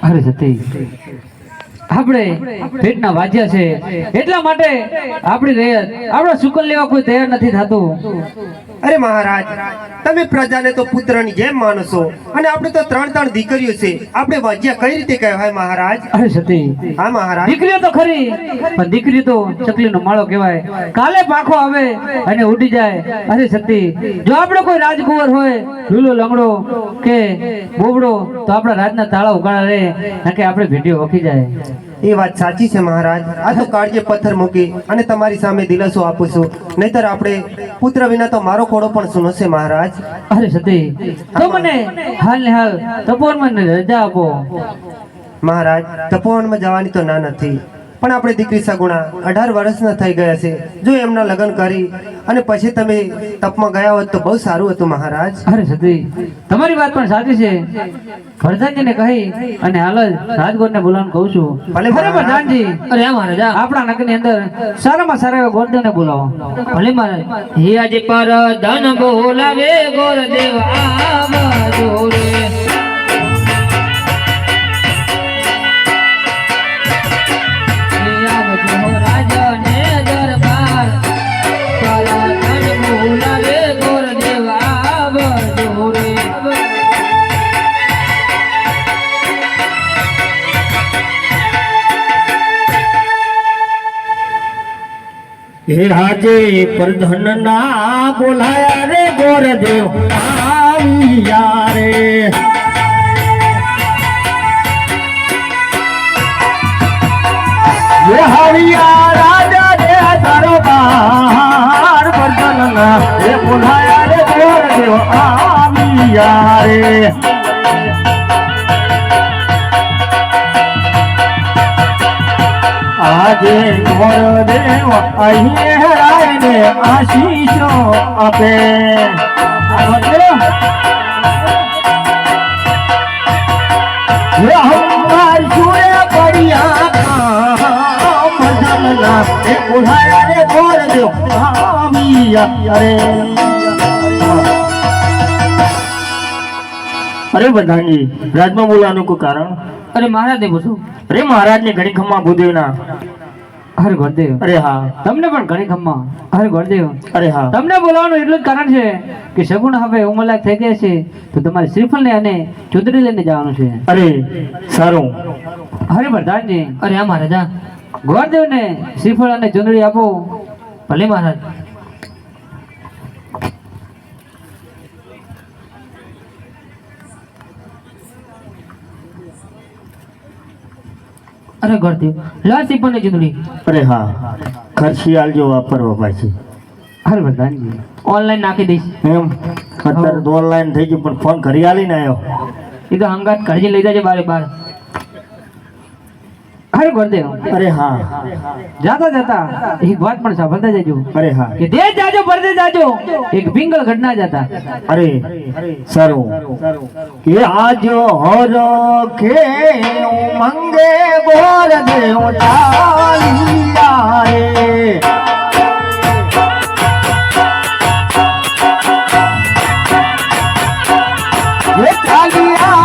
અરે સતી આપણે પેટના વાજ્યા છે. એટલા માટે આપણી રેયત આપણા શુકલ લેવા કોઈ તૈયાર નથી થતું. અરે મહારાજ તમે પ્રજાને તો પુત્રની જેમ માનો છો. અને આપણે તો ત્રણ ત્રણ દીકરીઓ છે. આપણે વાજ્યા કઈ રીતે કહેવાય મહારાજ? અરે સતી હા મહારાજ. દીકરીઓ તો ખરી પણ દીકરી તો ચકલીનો માળો કહેવાય. કાલે પાખો આવે અને ઉડી જાય. અરે સતી જો આપણે કોઈ રાજકુંવર હોય લૂલો લંગડો કે બોબડો તો આપણા રાજના તાળા ઉગાડા. રહે કે આપણે ભેટીઓ વખી જાય. એ વાત સાચી છે મહારાજ. આ તો કાળજે પથ્થર મૂકી અને તમારી સામે દિલાસો આપું છું. નહીતર આપણે પુત્ર વિના તો મારો ખોડો પણ સુનો છે મહારાજ? અરે સતી તો મને હાલ ને હાલ તપોવનમાં રજા આપો. મહારાજ તપોવનમાં જવાની તો ના નથી. પણ આપણે દીકરી સગુણા અઢાર વર્ષના થઈ ગયા છે. જો એમના લગ્ન કરી અને પછી તમે તપમાં ગયા હોત તો બહુ સારું હતું મહારાજ. અરે સતી તમારી વાત પણ સાચી છે. ભરતાજીને કહી અને હાલ જ રાજગોરને બોલાવવાનું કહું છું. ભલે ભલે મહારાજ. પ્રધાનજી અરે હા મહારાજ. આપણા નગરની અંદર સારામાં સારા એવા ગોરધનને બોલાવો. ભલે મહારાજ. હિયાજી પર ધન બોલાવે ગોરદેવ આવજો રે હે હાજે પ્રધન ના બોલાયા રે ગોરદેવ આવ્યા રે. હરિયા રાજા રે દરબાર પ્રધન ના હે બોલાયા રે ગોરદેવ આવ્યા રે. આજે ગોરદેવ અહીં રાયને આશીષો આપે હમાર સુરે પડ્યા મધનના એ ઉઠાયા રે ગોરદેવ આવ્યા રે અરે બધાની રાજમાં બોલવાનું કોઈ કારણ? અરે મહારાજ ને પૂછો. અરે મહારાજની ઘણી ખમ્મા ભૂદેવના. અરે ગોરદેવ અરે હા. તમને પણ ઘણી ખમ્મા. હરે ગોરદેવ અરે હા. તમને બોલાવવાનું એટલું જ કારણ છે કે સગુણ હવે ઉમરલાક થઈ ગયા છે તો તમારે શ્રીફળને અને ચુંદડી લઈને જવાનું છે. અરે સારું. હરે પ્રધાનજી અરે આ મહારાજા. ગોરદેવને શ્રીફળ અને ચુંદડી આપો. ભલે મહારાજ. અરે ગળતી લા પણ ચૂંટણી અરે હા ખર્ચી આલજો વાપરવા પાછી હાલ બધાની ઓનલાઈન નાખી દઈશ. એમ અત્યારે તો ઓનલાઈન થઈ ગયું પણ ફોન ઘરે આલીને આવ્યો એ તો હંગાત કાઢી લઈ જાજે બારે બાર. ખરું ગોરદેવ અરે હા. જાતા જતા એક વાત પણ સાંભળતા જજો. અરે હા. કે દે જાજો પરદે જાજો. એક પિંગલ ઘટના જતા. અરે સારું. કે આજો હરો કે મંગે બોર દેવ ચાલિયા રે ચાલિયા